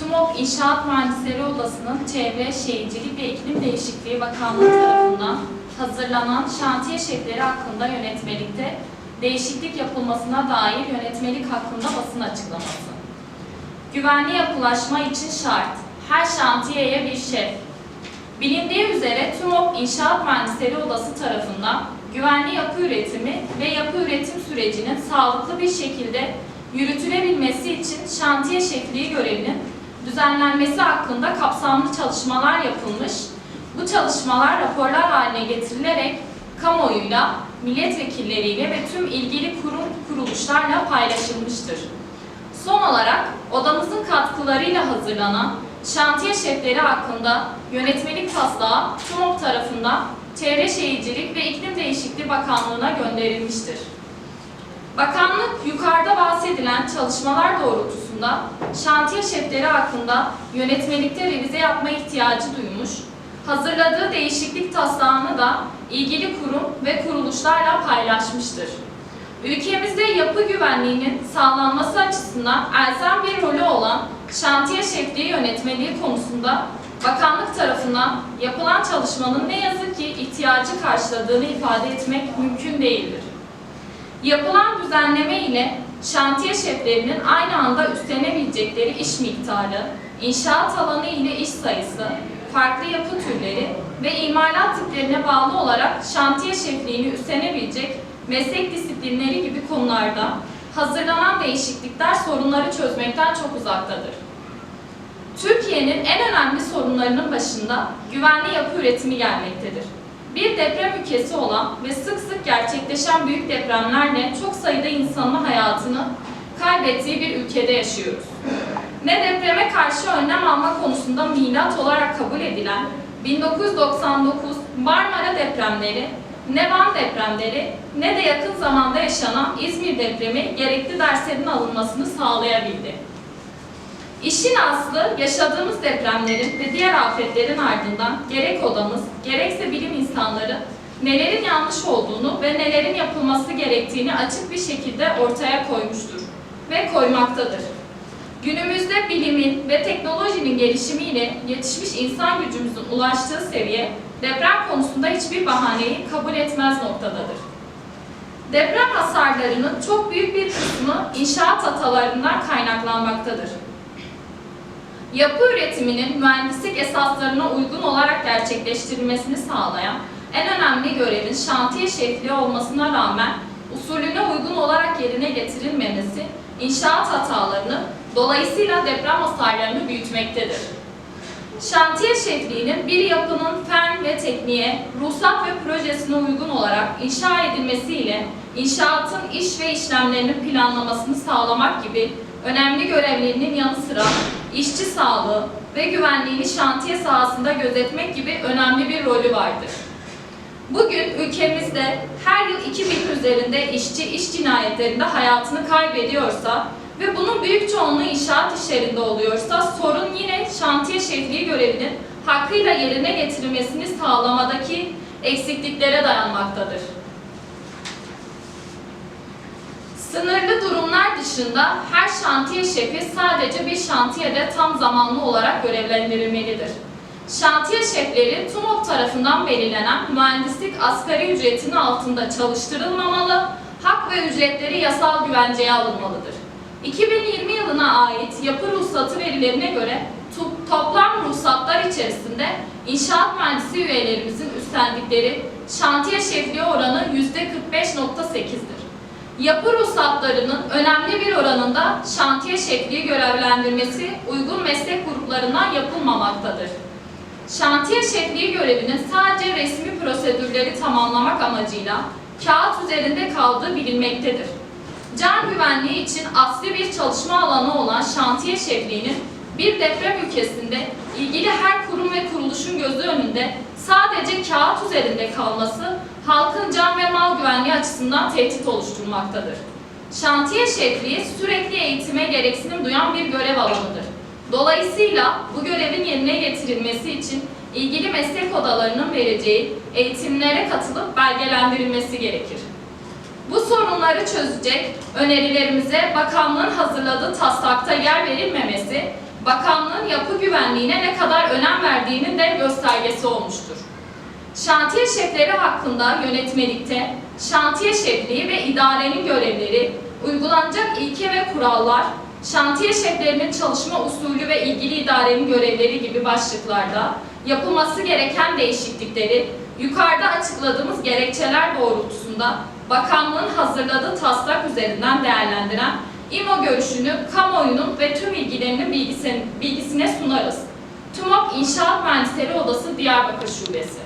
TÜMOP İnşaat Mühendisleri Odası'nın Çevre, Şehircilik ve İklim Değişikliği Bakanlığı tarafından hazırlanan şantiye şefleri hakkında yönetmelikte değişiklik yapılmasına dair yönetmelik hakkında basın açıklaması. Güvenli yapılaşma için şart. Her şantiyeye bir şef. Bilindiği üzere TÜMOP İnşaat Mühendisleri Odası tarafından güvenli yapı üretimi ve yapı üretim sürecinin sağlıklı bir şekilde yürütülebilmesi için şantiye şefliği görevinin düzenlenmesi hakkında kapsamlı çalışmalar yapılmış. Bu çalışmalar raporlar haline getirilerek kamuoyuyla, milletvekilleriyle ve tüm ilgili kurum kuruluşlarla paylaşılmıştır. Son olarak odamızın katkılarıyla hazırlanan şantiye şefleri hakkında yönetmelik taslağı TUMOP tarafından Çevre Şehircilik ve İklim Değişikliği Bakanlığı'na gönderilmiştir. Bakanlık yukarıda bahsedilen çalışmalar doğrultusunda şantiye şefleri hakkında yönetmelikte revize yapma ihtiyacı duymuş, hazırladığı değişiklik taslağını da ilgili kurum ve kuruluşlarla paylaşmıştır. Ülkemizde yapı güvenliğinin sağlanması açısından elzem bir rolü olan şantiye şefliği yönetmeliği konusunda bakanlık tarafından yapılan çalışmanın ne yazık ki ihtiyacı karşıladığını ifade etmek mümkün değildir. Yapılan düzenleme ile şantiye şeflerinin aynı anda üstlenebilecekleri iş miktarı, inşaat alanı ile iş sayısı, farklı yapı türleri ve imalat tiplerine bağlı olarak şantiye şefliğini üstlenebilecek meslek disiplinleri gibi konularda hazırlanan değişiklikler sorunları çözmekten çok uzaktadır. Türkiye'nin en önemli sorunlarının başında güvenli yapı üretimi gelmektedir. Bir deprem ülkesi olan ve sık sık gerçekleşen büyük depremlerle çok sayıda insanın hayatını kaybettiği bir ülkede yaşıyoruz. Ne depreme karşı önlem alma konusunda milat olarak kabul edilen 1999 Marmara depremleri, ne Van depremleri ne de yakın zamanda yaşanan İzmir depremi gerekli derslerin alınmasını sağlayabildi. İşin aslı yaşadığımız depremlerin ve diğer afetlerin ardından gerek odamız gerekse bilim insanları nelerin yanlış olduğunu ve nelerin yapılması gerektiğini açık bir şekilde ortaya koymuştur ve koymaktadır. Günümüzde bilimin ve teknolojinin gelişimiyle yetişmiş insan gücümüzün ulaştığı seviye deprem konusunda hiçbir bahaneyi kabul etmez noktadadır. Deprem hasarlarının çok büyük bir kısmı inşaat hatalarından kaynaklanmaktadır. Yapı üretiminin mühendislik esaslarına uygun olarak gerçekleştirilmesini sağlayan en önemli görevin şantiye şefliği olmasına rağmen usulüne uygun olarak yerine getirilmemesi inşaat hatalarını dolayısıyla deprem hasarlarını büyütmektedir. Şantiye şefliğinin bir yapının fen ve tekniğe, ruhsat ve projesine uygun olarak inşa edilmesiyle inşaatın iş ve işlemlerinin planlamasını sağlamak gibi önemli görevlerinin yanı sıra işçi sağlığı ve güvenliğini şantiye sahasında gözetmek gibi önemli bir rolü vardır. Bugün ülkemizde her yıl 2000 üzerinde işçi iş cinayetlerinde hayatını kaybediyorsa ve bunun büyük çoğunluğu inşaat işlerinde oluyorsa sorun yine şantiye şefliği görevinin hakkıyla yerine getirilmesini sağlamadaki eksikliklere dayanmaktadır. Sınırlı dışında her şantiye şefi sadece bir şantiyede tam zamanlı olarak görevlendirilmelidir. Şantiye şefleri TUMOP tarafından belirlenen mühendislik asgari ücretinin altında çalıştırılmamalı, hak ve ücretleri yasal güvenceye alınmalıdır. 2020 yılına ait yapı ruhsatı verilerine göre to- toplam ruhsatlar içerisinde inşaat mühendisi üyelerimizin üstlendikleri şantiye şefliği oranı %45.8'dir. Yapı ruhsatlarının önemli bir oranında şantiye şefliği görevlendirmesi uygun meslek gruplarından yapılmamaktadır. Şantiye şefliği görevinin sadece resmi prosedürleri tamamlamak amacıyla kağıt üzerinde kaldığı bilinmektedir. Can güvenliği için asli bir çalışma alanı olan şantiye şefliğinin bir deprem ülkesinde ilgili her kurum ve kuruluşun gözü önünde sadece kağıt üzerinde kalması halkın can ve mal güvenliği açısından tehdit oluşturmaktadır. Şantiye şefliği sürekli eğitime gereksinim duyan bir görev alanıdır. Dolayısıyla bu görevin yerine getirilmesi için ilgili meslek odalarının vereceği eğitimlere katılıp belgelendirilmesi gerekir. Bu sorunları çözecek önerilerimize bakanlığın hazırladığı taslakta yer verilmemesi bakanlığın yapı güvenliğine ne kadar önem verdiğinin de göstergesi olmuştur. Şantiye şefleri hakkında yönetmelikte şantiye şefliği ve idarenin görevleri, uygulanacak ilke ve kurallar, şantiye şeflerinin çalışma usulü ve ilgili idarenin görevleri gibi başlıklarda yapılması gereken değişiklikleri yukarıda açıkladığımız gerekçeler doğrultusunda bakanlığın hazırladığı taslak üzerinden değerlendiren İMO görüşünü kamuoyunun ve tüm ilgilerinin bilgisine, sunarız. TÜMOP İnşaat Mühendisleri Odası Diyarbakır Şubesi